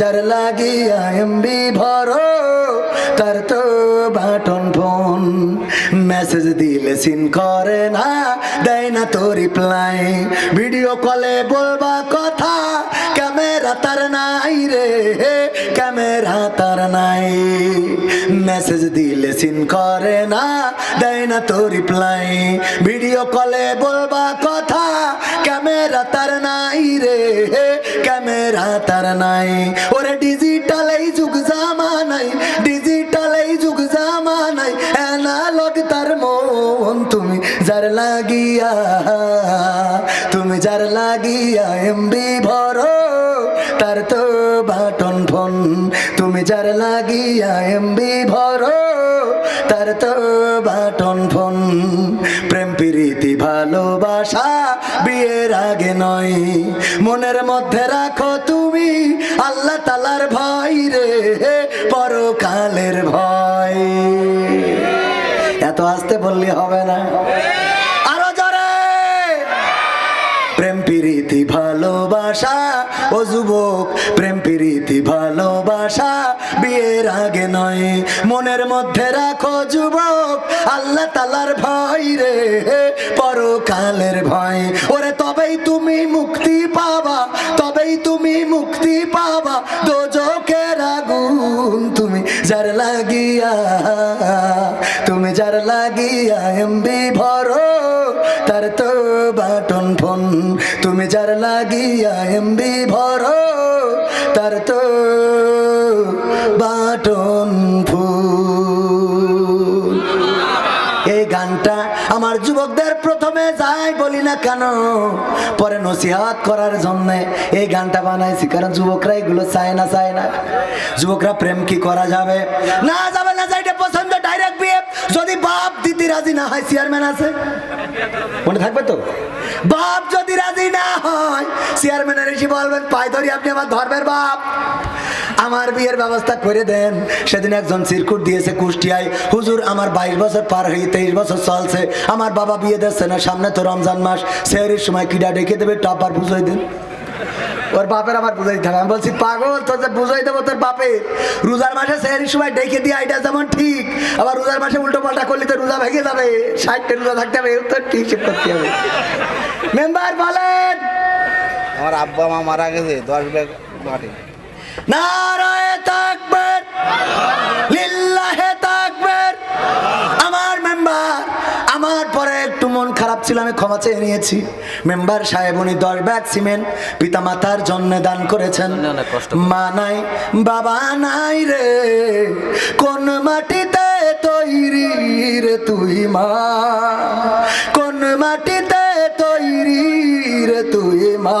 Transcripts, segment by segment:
যার লাগিয়া এমবি ভরো, তার তো বাটন ফোন। মেসেজ দিলে সিন করে না, দেয় না তো রিপ্লাই। ভিডিও কলে বলবা কথা, ক্যামেরা তার নাই রে ক্যামেরা তার নাই। মেসেজ দিলে সিন করে না, দেয় না তো রিপ্লাই। ভিডিও কলে বলবা কথা, ক্যামেরা তার নাই রে ক্যামেরা তার নাই। ওরে ডিজিটাল এই যুগ জামানাই ডিজিটাল এই যুগ জামানাই অ্যানালগ তার মন তুমি যার লাগিয়া, তুমি যার লাগিয়া এমবি ভরো, তার তো বাটন ফোন। তুমি যার লাগিয়া এমবি ভরো, তার তো বাটন ফোন। প্রেম, প্রীতি, ভালোবাসা বিয়ের আগে নয়। মনের মধ্যে রাখো পরকালের ভয়। এত আসতে বললে হবে না। আরও জোরে। প্রেম প্রীতি, ভালোবাসা। ও যুবক, প্রেম প্রীতি, ভালোবাসা। বিয়ের আগে নয়, মনের মধ্যে রাখো যুবক। আল্লাহ তালার ভয় রে, পরকালের ভয়। ওরে লাগিয়া, তুমি যার লাগিয়া এমবি ভরো, তার তো বাটন ফোন। তুমি যার লাগিয়া এমবি ভরো যাই বলি না কেন? পরে নসিহাত করার জন্য এই গানটা বানাইছি। কারণ যুবকরা এগুলো চায় না চায় না। যুবকরা প্রেম কি করা যাবে? না যাবে না যাইটা পছন্দ ডাইরেক্ট বিয়ে। যদি বাপ দিদি রাজি না হয় চেয়ারম্যান আছে? মনে থাকবে তো? বাপ যদি রাজি না হয় চেয়ারম্যানের এসে বলবেন পাই ধরি, আপনি আমার ধর্মের বাপ। আমার বিয়ের ব্যবস্থা করে দেন। সেদিন একজন সিরকুট দিয়েছে কুষ্টিয়ায়। হুজুর, আমার বাইশ বছর পার হয়ে তেইশ বছর চলছে। আমার বাবা বিয়ে দিচ্ছে না, সামনে তো রমজান মাস। সেহরির সময় কিডা ডেকে দেবে টাপার বুঝাই দিন। ওর বাপের আমার বুঝাই হবে। আমি বলছি, পাগল, তোর বুঝাই দেবো তোর বাপে। রোজার মাসে সেহরির সময় ডেকে দিয়ে আইটা যেমন ঠিক, আবার রোজার মাসে উল্টো পাল্টা করলে তো রোজা ভেঙে যাবে। ষাটটা রোজা থাকতে হবে তো ঠিক করতে হবে। মেম্বার বলেন। আমার আব্বা মা মারা গেছে, দশ ব্যাগ মাটি। নারায় তাকবীর লিল্লাহে তাকবীর। আমার মেম্বার আমার পরে একটু মন খারাপ ছিল আমি ক্ষমা চেয়ে নিয়েছি। মেম্বার সাহেব উনি দশ ব্যাগ সিমেন্ট পিতা মাতার জন্য দান করেছেন। মা নাই বাবা নাই রে কোন মাটিতে তৈরি রে তুই মা? কোন মাটিতে তৈরি রে তুই মা?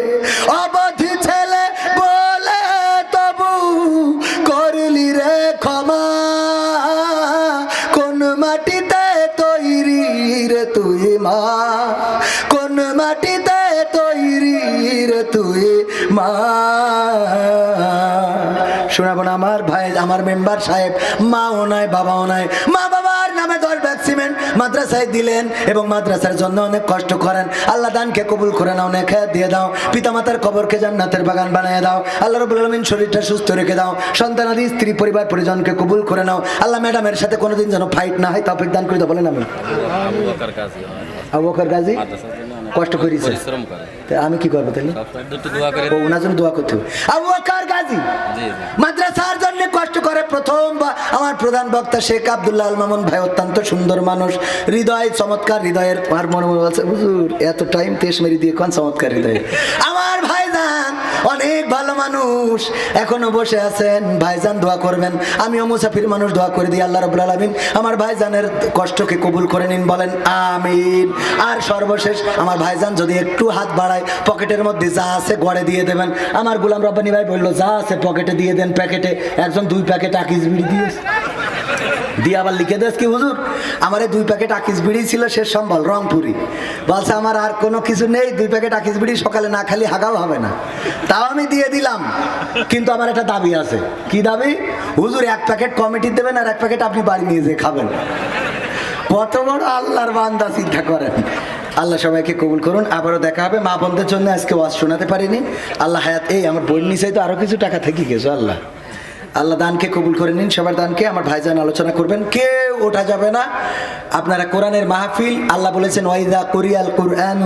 রে মা। শোনাবো না আমার ভাই আমার মেম্বার সাহেব। মাও নাই বাবাও নাই। মা বাবার নামে দশ ব্যাগ সিমেন্ট মাদ্রাসায় দিলেন এবং মাদ্রাসার জন্য অনেক কষ্ট করেন। আল্লাহ দানকে কবুল করে নাও অনেক দিয়ে দাও। পিতামাতার কবরকে জান্নাতের বাগান বানিয়ে দাও। আল্লাহ রবুল আলমিন শরীরটা সুস্থ রেখে দাও। সন্তানাদি স্ত্রী পরিবার পরিজনকে কবুল করে নাও। আল্লাহ ম্যাডামের সাথে কোনোদিন যেন ফাইট না হয় তফিক দান করে দাও। বলেন আমি। আবু বকর গাজী। কষ্ট করেছে করে। আমি কি করব তাহলে? ওনার জন্য দোয়া করতে হবে। আবু বকর গাজী মাদ্রাসার জন্য কষ্ট করে প্রথম বা আমার প্রধান বক্তা শেখ আবদুল্লাহ আল মামুন ভাই অত্যন্ত সুন্দর মানুষ। হৃদয় চমৎকার হৃদয়ের আর মনে মনে বলছে হুজুর এত টাইম তেস মেরি দিয়ে কোন চমৎকার হৃদয়? আমার ভাইজান অনেক ভালো মানুষ। এখনও বসে আছেন। ভাইজান দোয়া করবেন। আমিও মুসাফির মানুষ দোয়া করে দিই, আল্লাহ রবুল আলমিন। আমার ভাইজানের কষ্টকে কবুল করে নিন, বলেন আমিন। আর সর্বশেষ, আমার ভাইজান যদি একটু হাত বাড়ায়, পকেটের মধ্যে যা আছে গড়ে দিয়ে দেবেন। আমার গুলাম রব্বানি ভাই বলল, যা আছে পকেটে দিয়ে দেন, প্যাকেটে। একজন দুই প্যাকেট আকিস বিড়ি দিয়েছে। দিয়ে আবার লিখে দেস কি, হুজুর? আমার এই দুই প্যাকেট আকিস বিড়ি ছিল শেষ সম্বল, রংপুরি। বলছে, আমার আর কোনো কিছু নেই, দুই প্যাকেট আকিস বিড়ি, সকালে না খালি হাগাও হবে না। তাও আমি দিয়ে দিলাম, কিন্তু আমার একটা দাবি আছে। কি দাবি? হুজুর, এক প্যাকেট কমিটি দেবেন আর এক প্যাকেট আপনি বাড়ি নিয়ে যেয়ে খাবেন। কত বড় আল্লাহর বান্দা চিন্তা করেন। আল্লাহ সবাইকে কবুল করুন। আবারও দেখা হবে মা বোনদের জন্য। আজকে ওয়াজ শোনাতে পারিনি। আল্লাহ হায়াত, এই আমার বোন নিচাই তো আরও কিছু টাকা থেকে গেছো, আল্লাহ। আল্লাহ দানকে কবুল করে নিন, সবার দানকে। আমার ভাইজান আলোচনা করবেন, কেউ ওঠা যাবে না। আপনারা কোরআনের মাহফিল, আল্লাহ বলেছেন, ওয়াইদা কোরিয়াল কুরআন